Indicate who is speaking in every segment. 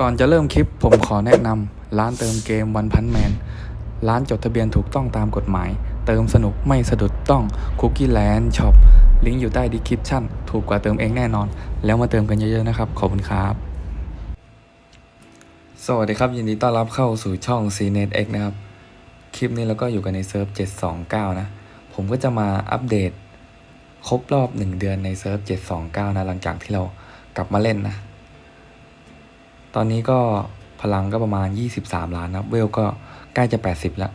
Speaker 1: ก่อนจะเริ่มคลิปผมขอแนะนำร้านเติมเกมวันพันแมนร้านจดทะเบียนถูกต้องตามกฎหมาย เติมสนุกไม่สะดุดต้องคุกกี้แลนด์ช็อปลิงก์อยู่ใต้ดีคริปชั่นถูกกว่าเติมเองแน่นอน แล้วมาเติมกันเยอะๆนะครับ ขอบคุณครับ สวัสดีครับ ยินดีต้อนรับเข้าสู่ช่อง CNET X นะครับ คลิปนี้เราก็อยู่กันในเซิร์ฟ 729 นะ ผมก็จะมาอัปเดต ครบรอบ 1 เดือนในเซิร์ฟ 729 นะ หลังจากที่เรากลับมาเล่นนะ ตอนนี้ก็พลังก็ประมาณ 23 ล้านนะเวลก็ใกล้จะ 80 แล้ว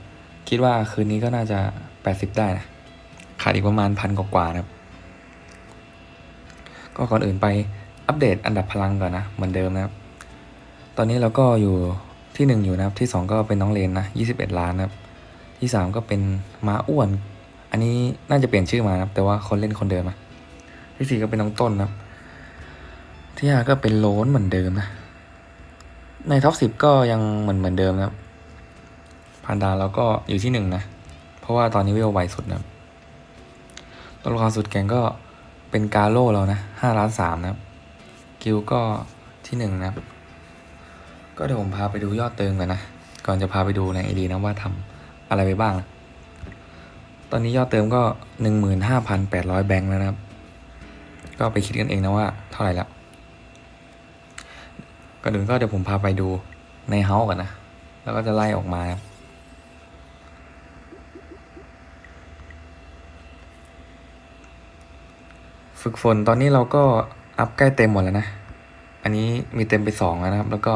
Speaker 1: คิดว่าคืนนี้ก็น่าจะ 80 ได้นะขาดอีกประมาณพันกว่านะครับ ก็ก่อนอื่นไปอัปเดตอันดับพลังก่อนนะ เหมือนเดิมนะครับ ตอนนี้เราก็อยู่ที่หนึ่งอยู่นะครับที่สองก็เป็นน้องเลนนะ 21 ล้านนะครับที่สามก็เป็นม้าอ้วน อันนี้น่าจะเปลี่ยนชื่อมานะครับ แต่ว่าคนเล่นคนเดิมนะที่สี่ก็เป็นน้องต้นนะครับ ที่ห้าก็เป็นโลนเหมือนเดิมนะ ในท็อปสิบก็ยังเหมือนเหมือนเดิมครับพันดาเราก็อยู่ที่หนึ่งนะ เพราะว่าตอนนี้เวลไวสุดนะตัวละครสุดแก่งก็เป็นกาโร่เรานะห้าล้านสามนะครับกิลก็ที่หนึ่งนะก็เดี๋ยวผมพาไปดูยอดเติมกันนะ ก่อนจะพาไปดูในไอดีนะว่าทำอะไรไปบ้างนะตอนนี้ยอดเติมก็หนึ่งหมื่นห้าพันแปดร้อยแบงค์แล้วนะครับ ก็ไปคิดกันเองนะว่าเท่าไหร่แล้ว ก่อนอื่นก็เดี๋ยวผมพาไปดูในเฮาส์ก่อนนะ แล้วก็จะไล่ออกมาครับฝึกฝนตอนนี้เราก็อัพใกล้เต็มหมดแล้วนะ อันนี้มีเต็มไปสองแล้วนะครับ แล้วก็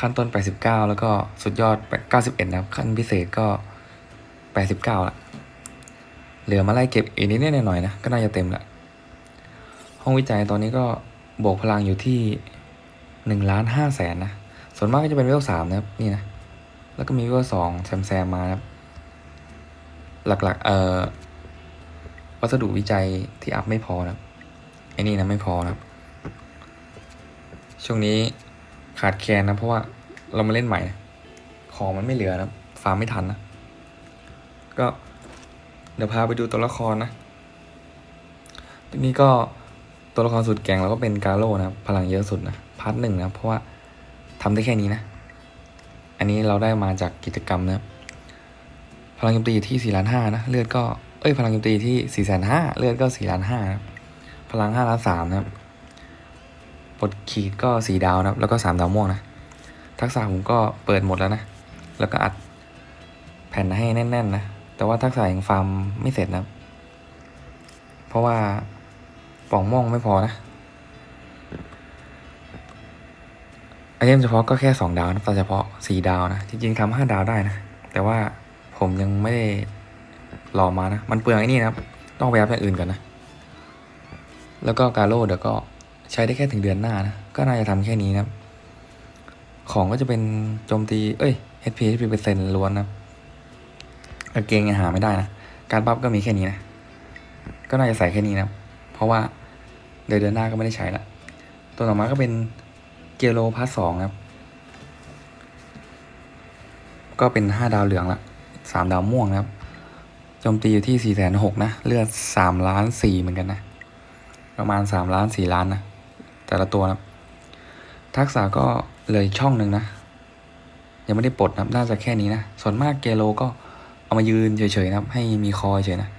Speaker 1: ขั้นต้น89แล้วก็สุดยอด91นะครับ ขั้นพิเศษก็ 89ละเหลือมาไล่เก็บอีกนิดหน่อยนะ ก็น่าจะเต็มละ ห้องวิจัยตอนนี้ก็บวกพลังอยู่ที่ หนึ่งล้านห้าแสนนะ ส่วนมากก็จะเป็นเวลสามนะครับนี่นะ แล้วก็มีเวลสองแซมแซมมานะครับ หลักๆ เอ่อ วัสดุวิจัยที่อัพไม่พอนะครับไอ้นี่นะไม่พอนะครับ ช่วงนี้ขาดแคลนนะเพราะว่าเรามาเล่นใหม่นะของมันไม่เหลือนะฟาร์มไม่ทันนะ ก็เดี๋ยวพาไปดูตัวละครนะทีนี้ก็ตัวละครสุดแก่งเราก็เป็นกาโร่นะครับ พลังเยอะสุดนะาร์ทหนึ่งนะเพราะว่าทำได้แค่นี้นะ อันนี้เราได้มาจากกิจกรรมนะพลังโจมตีอยู่ที่สี่ล้านห้านะเลือดก็เอ้ยพลังโจมตีที่สี่แสนห้าเลือดก็สี่ล้านห้านะพลังห้าล้านสามนะบปลดขีดก็สี่ดาวนะแล้วก็สามดาวม่วงนะทักษะผมก็เปิดหมดแล้วนะ แล้วก็อัดแผ่นให้แน่น ๆ นะ แต่ว่าทักษะยังฟาร์มไม่เสร็จนะ เพราะว่าป่องม่วงไม่พอนะ ไอเทมเฉพาะก็แค่สองดาวนะแต่เฉพาะสี่ดาวนะ จริงๆทำห้าดาวได้นะ แต่ว่าผมยังไม่ได้รอมานะ มันเปลืองไอ้นี่นะครับ ต้องไปอัพอย่างอื่นก่อนนะ แล้วก็กาโร่เดี๋ยวก็ใช้ได้แค่ถึงเดือนหน้านะ ก็น่าจะทำแค่นี้นะครับ ของก็จะเป็นโจมตี เอ้ย HP HP เปอร์เซ็นต์ล้วนนะกางเกงยังหาไม่ได้นะ การบัฟก็มีแค่นี้นะ ก็น่าจะใส่แค่นี้นะ เพราะว่าเดือนเดือนหน้าก็ไม่ได้ใช้ละ ตัวต่อมาก็เป็น เกโลพาร์ทสองครับ ก็เป็นห้าดาวเหลืองละสามดาวม่วงครับโจมตีอยู่ที่สี่แสนหกนะ เลือดสามล้านสี่เหมือนกันนะ ประมาณสามล้านสี่ล้านนะ แต่ละตัวนะครับทักษะก็เลยช่องหนึ่งนะ ยังไม่ได้ปลดนะน่าจะแค่นี้นะ ส่วนมากเกโลก็เอามายืนเฉยๆนะครับ ให้มีคอเฉยนะ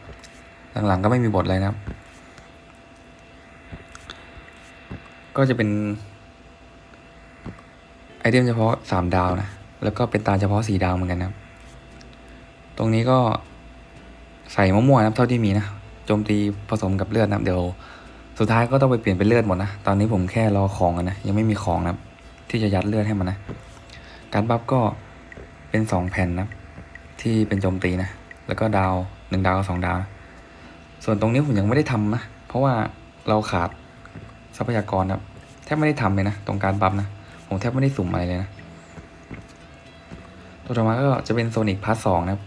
Speaker 1: หลังๆก็ไม่มีบทเลยนะครับ ก็จะเป็น เทมเฉพาะสามดาวนะ แล้วก็เป็นตาเฉพาะสี่ดาวเหมือนกันนะตรงนี้ก็ใส่มั่วๆนะครับเท่าที่มีนะ โจมตีผสมกับเลือดนะเดี๋ยวสุดท้ายก็ต้องไปเปลี่ยนเป็นเลือดหมดนะ ตอนนี้ผมแค่รอของนะ ยังไม่มีของนะที่จะยัดเลือดให้มันนะ การบัฟก็เป็นสองแผ่นนะ ที่เป็นโจมตีนะ แล้วก็ดาวหนึ่งดาวกับสองดาวนะส่วนตรงนี้ผมยังไม่ได้ทำนะ เพราะว่าเราขาดทรัพยากรนะแทบไม่ได้ทำเลยนะ ตรงการบัฟนะ ผมแทบไม่ได้สุ่มอะไรเลยนะ ตัวต่อมาก็จะเป็นโซนิกพาร์ทสองนะครับ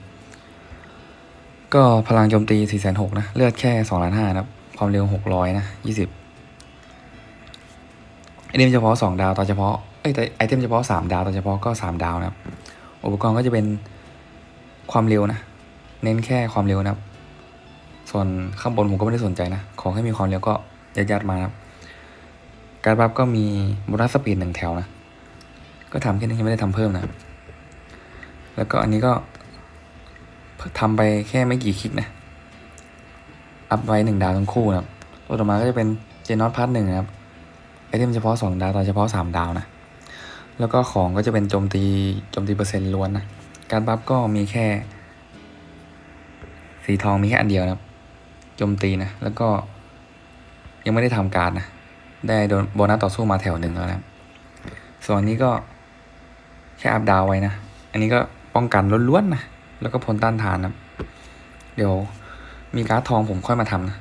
Speaker 1: ก็พลังโจมตี 4 6 0 0นะ เลือดแค่2ล้านห้านะครับ ความเร็ว 600 นะ 20ไอเทมเฉพาะ 2 ดาวต่อเฉพาะ เอ้ยแต่ไอเทมเฉพาะ 3 ดาวต่อเฉพาะก็ 3 ดาวนะครับ อุปกรณ์ก็จะเป็นความเร็วนะ เน้นแค่ความเร็วนะครับ ส่วนข้างบนผมก็ไม่ได้สนใจนะ ขอให้มีความเร็วก็ยัดยัดๆมานะครับ การบัฟก็มีโบนัสสปีดหนึ่งแถวนะ ก็ทำแค่นี้ยังไม่ได้ทำเพิ่มนะ แล้วก็อันนี้ก็ทำไปแค่ไม่กี่คลิกนะ อัพไว้หนึ่งดาวทั้งคู่นะครับ ตัวต่อมาก็จะเป็นเจนอตพาร์ทหนึ่งนะครับ ไอเทมเฉพาะสองดาวตาเฉพาะสามดาวนะ แล้วก็ของก็จะเป็นโจมตีโจมตีเปอร์เซ็นต์ล้วนนะ การบัฟก็มีแค่ สีทองมีแค่อันเดียวนะครับ โจมตีนะ แล้วก็ยังไม่ได้ทำการดนะ ได้โดนโบนัสต่อสู้มาแถวหนึ่งแล้วนะส่วนอันนี้ก็แค่อัพดาวไว้นะ อันนี้ก็ป้องกันล้วนๆนะ แล้วก็พ้นต้านทานนะ เดี๋ยวมีการ์ดทองผมค่อยมาทำนะ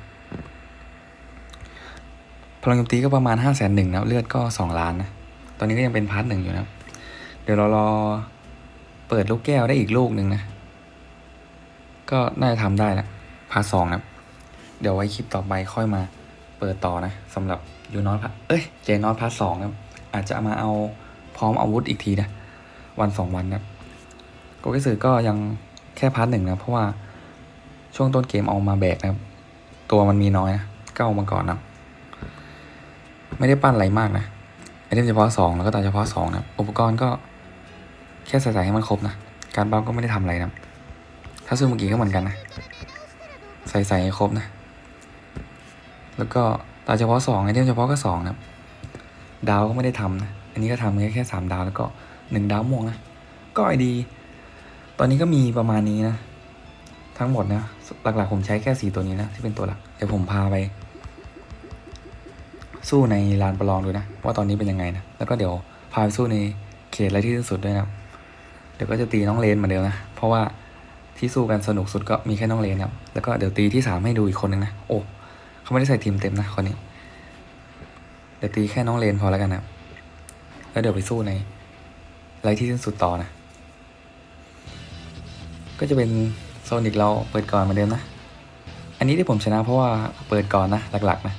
Speaker 1: พลังโจมตีก็ประมาณห้าแสนหนึ่งนะ เลือดก็สองล้านนะ ตอนนี้ก็ยังเป็นพาร์ทหนึ่งอยู่นะ เดี๋ยวเรารอเปิดลูกแก้วได้อีกลูกหนึ่งนะ ก็น่าจะทำได้ละพาร์ทสองนะ เดี๋ยวไว้คลิปต่อไปค่อยมา เปิดต่อนะสำหรับยูนอตพาเอ้ยเจนอตพาร์ทสองนะครับอาจจะมาเอาพร้อมอาวุธอีกทีนะ วันสองวันนะโกเกสึก็ยังแค่พาร์ทหนึ่งนะ เพราะว่าช่วงต้นเกมเอามาแบกนะครับ ตัวมันมีน้อยนะก็เอามาก่อนนะไม่ได้ปั้นอะไรมากนะไอเทมเฉพาะสองแล้วก็ตาเฉพาะสองนะอุปกรณ์ก็แค่ใส่ๆให้มันครบนะ การบัฟก็ไม่ได้ทำอะไรนะถ้าซื้อเมื่อกี้ก็เหมือนกันนะ ใส่ๆให้ครบนะ แล้วก็ตาเฉพาะสองไอเทมเฉพาะก็สองนะครับดาวก็ไม่ได้ทำนะ อันนี้ก็ทำแค่แค่สามดาวแล้วก็หนึ่งดาวม่วงนะ ก็ไอดี ตอนนี้ก็มีประมาณนี้นะ ทั้งหมดนะ หลักๆผมใช้แค่สี่ตัวนี้นะ ที่เป็นตัวหลัก เดี๋ยวผมพาไป สู้ในลานประลองดูนะ ว่าตอนนี้เป็นยังไงนะ แล้วก็เดี๋ยวพาไปสู้ในเขตอะไรที่สุดด้วยนะ เดี๋ยวก็จะตีน้องเลนเหมือนเดิมนะ เพราะว่าที่สู้กันสนุกสุดก็มีแค่น้องเลนครับ แล้วก็เดี๋ยวตีที่สามให้ดูอีกคนนึงนะ โอ้ เขาไม่ได้ใส่ทีมเต็มนะคนนี้เดี๋ยวตีแค่น้องเลนพอแล้วกันนะแล้วเดี๋ยวไปสู้ในไรที่สิ้นสุดต่อนะ ก็จะเป็นโซนิกเราเปิดก่อนเหมือนเดิมนะ อันนี้ที่ผมชนะเพราะว่าเปิดก่อนนะหลักๆนะ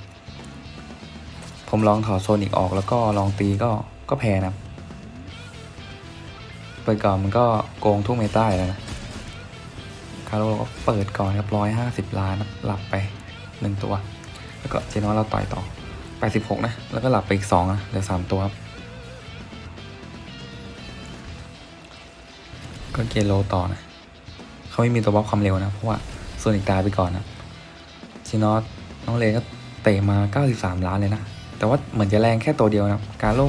Speaker 1: ผมลองถอดโซนิกออกแล้วก็ลองตีก็ก็แพ้นะ เปิดก่อนมันก็โกงทุกเมตาแล้วนะ คาร์โลก็เปิดก่อนครับร้อยห้าสิบล้านหลับไปหนึ่งตัว แล้วก็เจนอสเราต่อยต่อแปสิบหกนะ แล้วก็หลับไปอีกสองนะเหลือสามตัวครับ ก็เกโลต่อนะ เขาไม่มีตัวบล็อกความเร็วนะ เพราะว่าส่วนอีกตายไปก่อนนะชินอสน้องเลก็เตะมา 93 ล้านเลยนะ แต่ว่าเหมือนจะแรงแค่ตัวเดียวนะ กาโล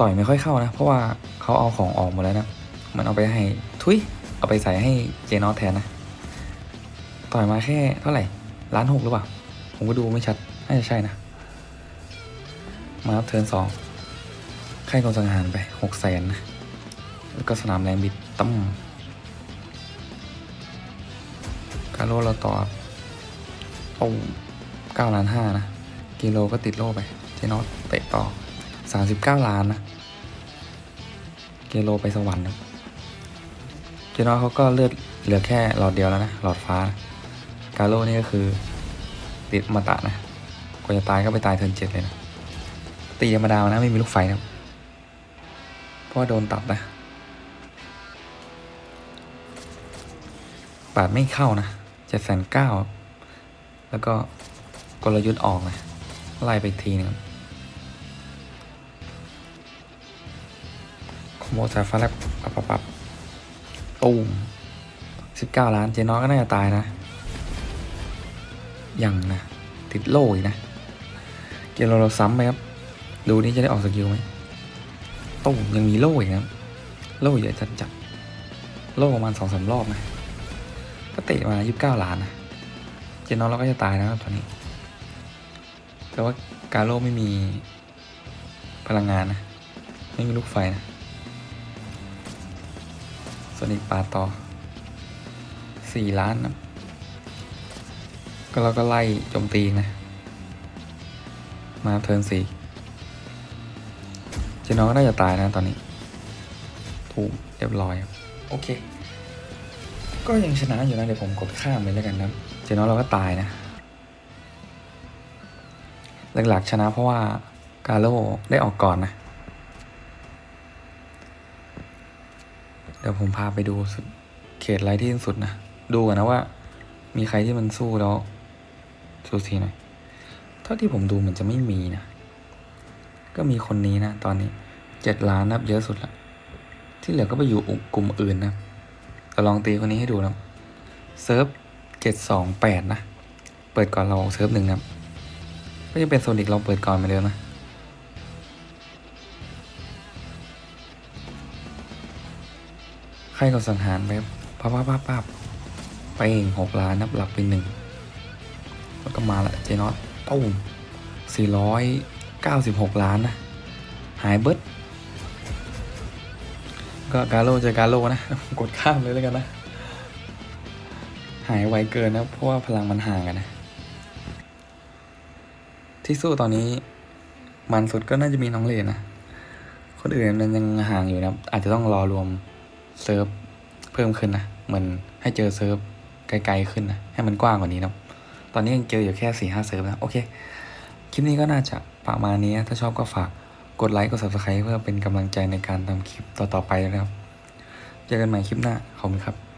Speaker 1: ต่อยไม่ค่อยเข้านะ เพราะว่าเขาเอาของออกหมดแล้วนะ มันเอาไปให้ทุย เอาไปใส่ให้เจนอสแทนนะ ต่อยมาแค่เท่าไหร่ล้านหกหรือเปล่า ผมก็ดูไม่ชัด น่าจะใช่นะ มารับเทิร์นสองค่ายกองสังหารไปหกแสนนะ แล้วก็สนามแรงบิดตั้มกาโลเราต่อเอาเก้าล้านห้านะ กิโลก็ติดโลไป เจนอตเตะต่อสามสิบเก้าล้านนะ กิโลไปสวรรค์นะเจนอตเขาก็เลือดเหลือแค่หลอดเดียวแล้วนะ หลอดฟ้านะกาโลนี่ก็คือ ติดมาตะนะกว่าจะตายก็ไปตายเทินเจ็ดเลยนะตีธรรมดานะไม่มีลูกไฟนะเพราะว่าโดนตัดนะบาทไม่เข้านะเจ็ดแสนเก้าแล้วก็กลยุทธ์ออกนะไล่ไปอีกทีหนึงคอมโบสายฟ้าแลบปับปับปับตูมสิบเก้าล้านเจน้อยก็น่าจะตายนะ ยังนะ ติดโล่อีกนะ เกมเราเราซ้ำไปครับ ดูนี่จะได้ออกสกิลไหมตูมยังมีโล่อีกนะครับโล่เยอะจัดจัดๆโล่ประมาณสองสามรอบนะ ก็เตะมายี่สิบเก้าล้านนะ เจนนอนเราก็จะตายนะครับตอนนี้ แต่ว่ากาโร่ไม่มีพลังงานนะ ไม่มีลูกไฟนะส่วนอีกปาต่อสี่ล้านนะ ก็เราก็ไล่โจมตีนะ มาเทิร์นสี่เจนนอนก็น่าจะตายนะตอนนี้ ถูกเรียบร้อยครับ โอเค ก็ยังชนะอยู่นะเดี๋ยวผมกดข้ามไปแล้วกันนะเจนอสเราก็ตายนะ หลักๆชนะเพราะว่ากาโร่ได้ออกก่อนนะ เดี๋ยวผมพาไปดูสุดเขตไรที่สุดนะ ดูกันนะว่ามีใครที่มันสู้แล้ว สูสีหน่อย เท่าที่ผมดูเหมันจะไม่มีนะ ก็มีคนนี้นะ ตอนนี้เจ็ดล้านนับเยอะสุดละ ที่เหลือก็ไปอยู่กลุ่มอื่นนะแต่ลองตีคนนี้ให้ดูนะเซิร์ฟเจ็ดสองแปดนะ เปิดก่อนเราเซิร์ฟหนึ่งนะก็จะเป็นโซนิกเราเปิดก่อนเหมือนเดิมนะใครก็สังหารไปปั๊บปั๊บปั๊บปั๊บไปเองหกล้านนับหลับไปหนึ่ง แล้วก็มาละเจนอตตุ้มสี่ร้อยเก้าสิบหกล้านนะ หายเบิดก็กาโลเจอกาโลนะ กดข้ามเลยแล้วกันนะ หายไวเกินนะ เพราะว่าพลังมันห่างกันนะ ที่สู้ตอนนี้มันสุดก็น่าจะมีน้องเลนนะ คนอื่นมันยังห่างอยู่นะ อาจจะต้องรอรวมเซิร์ฟเพิ่มขึ้นนะ เหมือนให้เจอเซิร์ฟไกลๆขึ้นนะ ให้มันกว้างกว่านี้นะ ตอนนี้ยังเจออยู่แค่สี่ห้าเซิร์ฟนะ โอเค คลิปนี้ก็น่าจะประมาณนี้ ถ้าชอบก็ฝากกดไลค์ กด subscribe เพื่อเป็นกำลังใจในการทำคลิปต่อๆไปนะครับ เจอกันใหม่คลิปหน้า ขอบคุณครับ